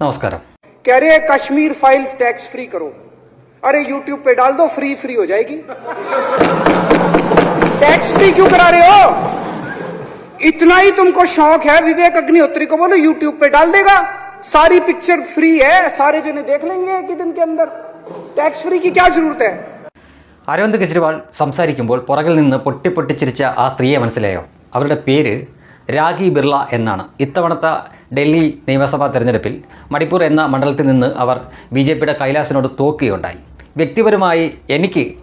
നമസ്കാരം कह रहे हैं कश्मीर फाइल्स टैक्स फ्री करो अरे यूट्यूब पे डाल दो फ्री फ्री हो जाएगी टैक्स फ्री क्यों करा रहे हो इतना ही तुमको शौक है विवेक अग्निहोत्री को बोलो यूट्यूब पे डाल देगा सारी पिक्चर फ्री है सारे जने देख लेंगे एक ही दिन के अंदर टैक्स फ्री की क्या जरूरत है അരവിന്ദ് കെജ്രിവാൾ സംസാരിക്കുമ്പോൾ പുറകിൽ നിന്ന് പൊട്ടിപ്പൊട്ടിച്ചിരിച്ച ആ സ്ത്രീയെ മനസ്സിലായോ അവരുടെ പേര് രാഖി ബിർള എന്നാണ്. ഇത്തവണത്തെ ഡൽഹി നിയമസഭാ തെരഞ്ഞെടുപ്പിൽ മണിപ്പൂർ എന്ന മണ്ഡലത്തിൽ നിന്ന് അവർ ബി ജെ പിയുടെ കൈലാസിനോട് തോക്കുകയുണ്ടായി. വ്യക്തിപരമായി എനിക്ക്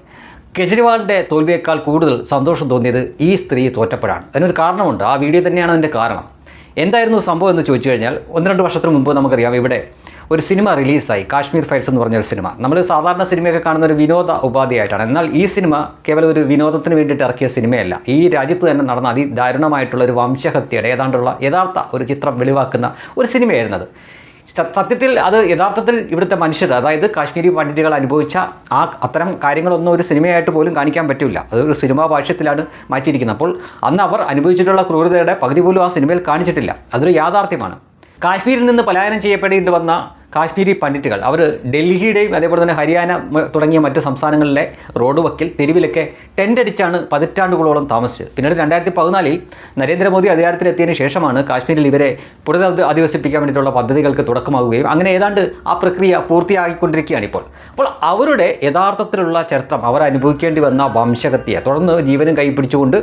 കെജ്രിവാളിന്റെ തോൽവിയേക്കാൾ കൂടുതൽ സന്തോഷം തോന്നിയത് ഈ സ്ത്രീ തോറ്റപ്പോഴാണ്. അതിനൊരു കാരണമുണ്ട്. ആ വീഡിയോ തന്നെയാണ് അതിന്റെ കാരണം. എന്തായിരുന്നു സംഭവം എന്ന് ചോദിച്ചു കഴിഞ്ഞാൽ ഒന്ന് രണ്ട് വർഷത്തിന് മുമ്പ് നമുക്കറിയാം ഇവിടെ ഒരു സിനിമ റിലീസായി കാശ്മീർ ഫയൽസ് എന്ന് പറഞ്ഞൊരു സിനിമ. നമ്മൾ സാധാരണ സിനിമയൊക്കെ കാണുന്ന ഒരു വിനോദ ഉപാധിയായിട്ടാണ്. എന്നാൽ ഈ സിനിമ കേവലം ഒരു വിനോദത്തിന് വേണ്ടിയിട്ട് ഇറക്കിയ സിനിമയല്ല. ഈ രാജ്യത്ത് തന്നെ നടന്ന അതിദാരുണമായിട്ടുള്ള ഒരു വംശഹത്യയുടെ ഏതാണ്ടുള്ള യഥാർത്ഥ ഒരു ചിത്രം വെളിവാക്കുന്ന ഒരു സിനിമയായിരുന്നു അത്. സ- സത്യത്തിൽ അത് യഥാർത്ഥത്തിൽ ഇവിടുത്തെ മനുഷ്യർ അതായത് കാശ്മീരി പണ്ഡിറ്റുകൾ അനുഭവിച്ച ആ അത്തരം കാര്യങ്ങളൊന്നും ഒരു സിനിമയായിട്ട് പോലും കാണിക്കാൻ പറ്റില്ല. അതൊരു സിനിമാ ഭാഷ്യത്തിലാണ് മാറ്റിയിരിക്കുന്നത്. അപ്പോൾ അന്ന് അവർ അനുഭവിച്ചിട്ടുള്ള ക്രൂരതയുടെ പകുതി പോലും ആ സിനിമയിൽ കാണിച്ചിട്ടില്ല. അതൊരു യാഥാർത്ഥ്യമാണ്. കാശ്മീരിൽ നിന്ന് പലായനം ചെയ്യപ്പെടേണ്ടി വന്ന കാശ്മീരി പണ്ഡിറ്റുകൾ. അവർ ഡൽഹിയുടെയും അതേപോലെ തന്നെ ഹരിയാന തുടങ്ങിയ മറ്റ് സംസ്ഥാനങ്ങളിലെ റോഡ് വക്കിൽ തെരുവിലൊക്കെ ടെന്റ് അടിച്ചാണ് പതിറ്റാണ്ടുകളോളം താമസിച്ചത്. പിന്നീട് രണ്ടായിരത്തി പതിനാലിൽ നരേന്ദ്രമോദി അധികാരത്തിലെത്തിയതിന് ശേഷമാണ് കാശ്മീരിൽ ഇവരെ പുനരധി അധിവസിപ്പിക്കാൻ വേണ്ടിയിട്ടുള്ള പദ്ധതികൾക്ക് തുടക്കമാകുകയും അങ്ങനെ ഏതാണ്ട് ആ പ്രക്രിയ പൂർത്തിയാക്കിക്കൊണ്ടിരിക്കുകയാണ് ഇപ്പോൾ. അപ്പോൾ അവരുടെ യഥാർത്ഥത്തിലുള്ള ചരിത്രം അവർ അനുഭവിക്കേണ്ടി വന്ന വംശകത്തിയെ തുടർന്ന് ജീവനും കൈപ്പിടിച്ചുകൊണ്ട്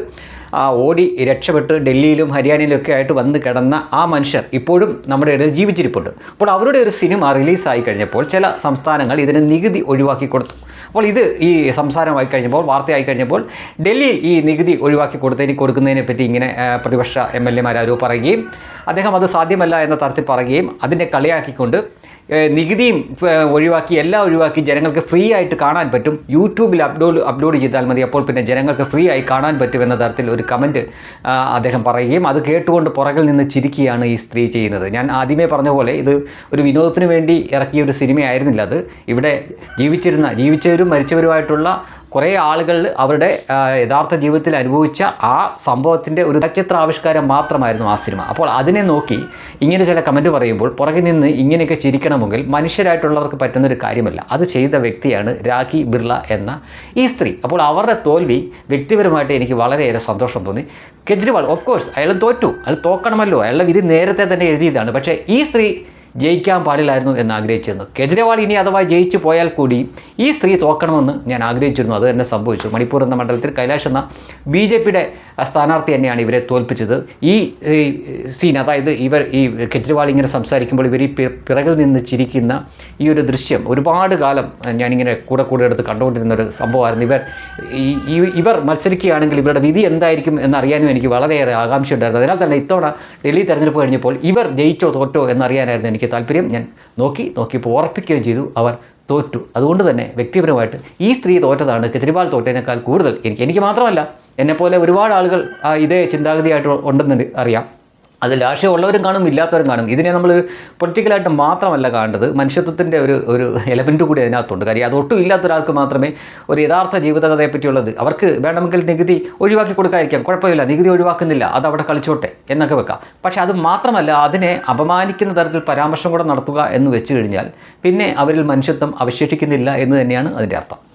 ആ, ഓടി രക്ഷപ്പെട്ട് ഡൽഹിയിലും ഹരിയാനയിലും ഒക്കെ ആയിട്ട് വന്ന് കിടന്ന ആ മനുഷ്യർ ഇപ്പോഴും നമ്മുടെ ഇടയിൽ ജീവിച്ചിരിപ്പുണ്ട്. അപ്പോൾ അവരുടെ ഒരു സിനിമ റിലീസായി കഴിഞ്ഞപ്പോൾ ചില സംസ്ഥാനങ്ങൾ ഇതിന് നികുതി ഒഴിവാക്കി കൊടുത്തു. അപ്പോൾ ഇത് ഈ സംസാരമായി കഴിഞ്ഞപ്പോൾ വാർത്തയായി കഴിഞ്ഞപ്പോൾ ഡൽഹിയിൽ ഈ നികുതി ഒഴിവാക്കി കൊടുത്തതിന് കൊടുക്കുന്നതിനെ പറ്റി ഇങ്ങനെ പ്രതിപക്ഷ എം എൽ എമാരോ പറയുകയും അദ്ദേഹം അത് സാധ്യമല്ല എന്ന തരത്തിൽ പറയുകയും അതിനെ കളിയാക്കിക്കൊണ്ട് നികുതിയും ഒഴിവാക്കി എല്ലാം ഒഴിവാക്കി ജനങ്ങൾക്ക് ഫ്രീ ആയിട്ട് കാണാൻ പറ്റും. യൂട്യൂബിൽ അപ്ലോഡ് അപ്ലോഡ് ചെയ്താൽ മതി. അപ്പോൾ പിന്നെ ജനങ്ങൾക്ക് ഫ്രീ ആയി കാണാൻ പറ്റും എന്ന തരത്തിൽ ഒരു കമന്റ് അദ്ദേഹം പറയുകയും അത് കേട്ടുകൊണ്ട് പുറകിൽ നിന്ന് ചിരിക്കുകയാണ് ഈ സ്ത്രീ ചെയ്യുന്നത്. ഞാൻ ആദ്യമേ പറഞ്ഞ പോലെ ഇത് ഒരു വിനോദത്തിന് വേണ്ടി ഇറക്കിയ ഒരു സിനിമയായിരുന്നില്ല അത്. ഇവിടെ ജീവിച്ചിരുന്ന ജീവിച്ചവരും മരിച്ചവരുമായിട്ടുള്ള കുറേ ആളുകൾ അവരുടെ യഥാർത്ഥ ജീവിതത്തിൽ അനുഭവിച്ച ആ സംഭവത്തിന്റെ ഒരു നക്ഷത്ര ആവിഷ്കാരം മാത്രമായിരുന്നു ആ സിനിമ. അപ്പോൾ അതിനെ നോക്കി ഇങ്ങനെ ചില കമന്റ് പറയുമ്പോൾ പുറകിൽ നിന്ന് ഇങ്ങനെയൊക്കെ ചിരിക്കണമെങ്കിൽ മനുഷ്യരായിട്ടുള്ളവർക്ക് പറ്റുന്നൊരു കാര്യമല്ല. അത് ചെയ്ത വ്യക്തിയാണ് രാഖി ബിർള എന്ന ഈ സ്ത്രീ. അപ്പോൾ അവരുടെ തോൽവി വ്യക്തിപരമായിട്ട് എനിക്ക് വളരെയേറെ സന്തോഷം തോന്നി. കെജ്രിവാൾ ഓഫ് കോഴ്സ് അയാൾ തോറ്റു. അയാൾ തോക്കണമല്ലോ. അയാളുടെ വിധി നേരത്തെ തന്നെ എഴുതിയതാണ്. പക്ഷേ ഈ സ്ത്രീ ജയിക്കാൻ പാടില്ലായിരുന്നു എന്ന് ആഗ്രഹിച്ചിരുന്നു. കെജ്രിവാൾ ഇനി അഥവാ ജയിച്ചു പോയാൽ കൂടി ഈ സ്ത്രീ തോക്കണമെന്ന് ഞാൻ ആഗ്രഹിച്ചിരുന്നു. അത് തന്നെ സംഭവിച്ചു. മണിപ്പൂർ എന്ന മണ്ഡലത്തിൽ കൈലാഷ് എന്ന ബി ജെ പിയുടെ സ്ഥാനാർത്ഥി തന്നെയാണ് ഇവരെ തോൽപ്പിച്ചത്. ഈ സീൻ അതായത് ഇവർ ഈ കെജ്രിവാൾ ഇങ്ങനെ സംസാരിക്കുമ്പോൾ ഇവർ ഈ പിറകിൽ നിന്ന് ചിരിക്കുന്ന ഈ ഒരു ദൃശ്യം ഒരുപാട് കാലം ഞാനിങ്ങനെ കൂടെ കൂടെ എടുത്ത് കണ്ടുകൊണ്ടിരുന്ന ഒരു സംഭവമായിരുന്നു. ഇവർ ഈ- ഇവർ മത്സരിക്കുകയാണെങ്കിൽ ഇവരുടെ വിധി എന്തായിരിക്കും എന്നറിയാനും എനിക്ക് വളരെയേറെ ആകാംക്ഷയുണ്ടായിരുന്നു. അതിനാൽ തന്നെ ഇത്തവണ ഡൽഹി തെരഞ്ഞെടുപ്പ് കഴിഞ്ഞപ്പോൾ ഇവർ ജയിച്ചോ തോറ്റോ എന്നറിയാനായിരുന്നു എനിക്ക് താല്പര്യം. ഞാൻ നോക്കി നോക്കിയപ്പോൾ ഉറപ്പിക്കുകയും ചെയ്തു. അവർ തോറ്റു. അതുകൊണ്ട് തന്നെ വ്യക്തിപരമായിട്ട് ഈ സ്ത്രീ തോറ്റതാണ് കെജ്രിവാൾ തോറ്റതിനേക്കാൾ കൂടുതൽ എനിക്ക് എനിക്ക് മാത്രമല്ല. എന്നെപ്പോലെ ഒരുപാട് ആളുകൾ ഇതേ ചിന്താഗതിയായിട്ട് ഉണ്ടെന്ന് അറിയാം. അത് രാഷ്ട്രീയമുള്ളവരും കാണും ഇല്ലാത്തവരും കാണും. ഇതിനെ നമ്മൾ പൊളിറ്റിക്കലായിട്ട് മാത്രമല്ല കാണേണ്ടത് മനുഷ്യത്വത്തിന്റെ ഒരു ഒരു എലമെന്റ് കൂടി അതിനകത്തുണ്ട്. കാര്യം ഒട്ടും ഇല്ലാത്ത ഒരാൾക്ക് മാത്രമേ ഒരു യഥാർത്ഥ ജീവിതകഥയെ പറ്റിയുള്ളത്. അവർക്ക് വേണമെങ്കിൽ നികുതി ഒഴിവാക്കി കൊടുക്കാതിരിക്കാം. കുഴപ്പമില്ല നികുതി ഒഴിവാക്കുന്നില്ല. അത് അവിടെ കളിച്ചോട്ടെ എന്നൊക്കെ വെക്കാം. പക്ഷേ അത് മാത്രമല്ല അതിനെ അപമാനിക്കുന്ന തരത്തിൽ പരാമർശം കൂടെ നടത്തുക എന്ന് വെച്ച് കഴിഞ്ഞാൽ പിന്നെ അവരിൽ മനുഷ്യത്വം അവശേഷിക്കുന്നില്ല എന്ന് തന്നെയാണ് അതിന്റെ അർത്ഥം.